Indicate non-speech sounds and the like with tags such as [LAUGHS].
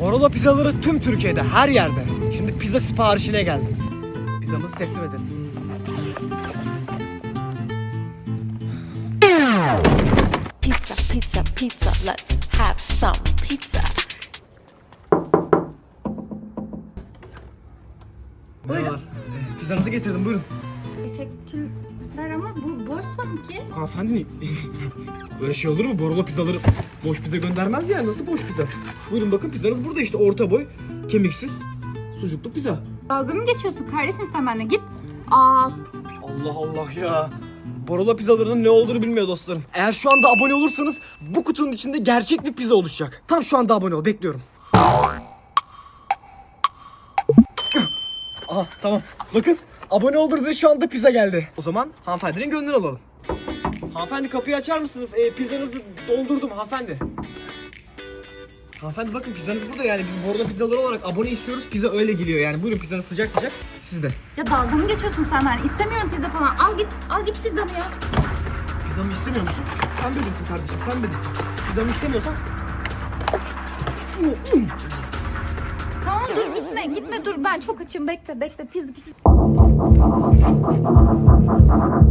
Borolo pizzaları tüm Türkiye'de, her yerde. Şimdi pizza siparişine geldim. Pizzamızı teslim edelim. Pizza, pizza, pizza. Let's have some pizza. Merhabalar. Ee, Pizzanızı getirdim buyurun. Teşekkürler ama bu boş sanki. Hanımefendi Böyle [LAUGHS] şey olur mu? Borolo pizzaları boş pizza göndermez ya. Nasıl boş pizza? Buyurun bakın pizzanız burada işte orta boy, kemiksiz, sucuklu pizza. Dalga mı geçiyorsun kardeşim sen benimle git. Aa Allah Allah ya. Borolo pizzalarının ne olduğunu bilmiyor dostlarım. Eğer şu anda abone olursanız bu kutunun içinde gerçek bir pizza oluşacak. Tam şu anda abone ol. Bekliyorum. Aha tamam. Bakın abone oldunuz ve şu anda pizza geldi. O zaman hanımefendinin gönlünü alalım. Hanımefendi kapıyı açar mısınız? Ee, pizzanızı doldurdum hanımefendi. Hanımefendi bakın pizzanız burada yani biz Borolo pizzaları olarak abone istiyoruz. Pizza öyle geliyor yani. Buyurun pizzanız sıcak sıcak sizde. ya dalga mı geçiyorsun sen ben? İstemiyorum pizza falan. Al git al git pizzanı ya. Pizzamı istemiyor musun? Sen bilirsin kardeşim, sen bilirsin. Pizzamı istemiyorsan... Dur gitme gitme. Dur ben çok açım. Bekle bekle. Pizza pizza.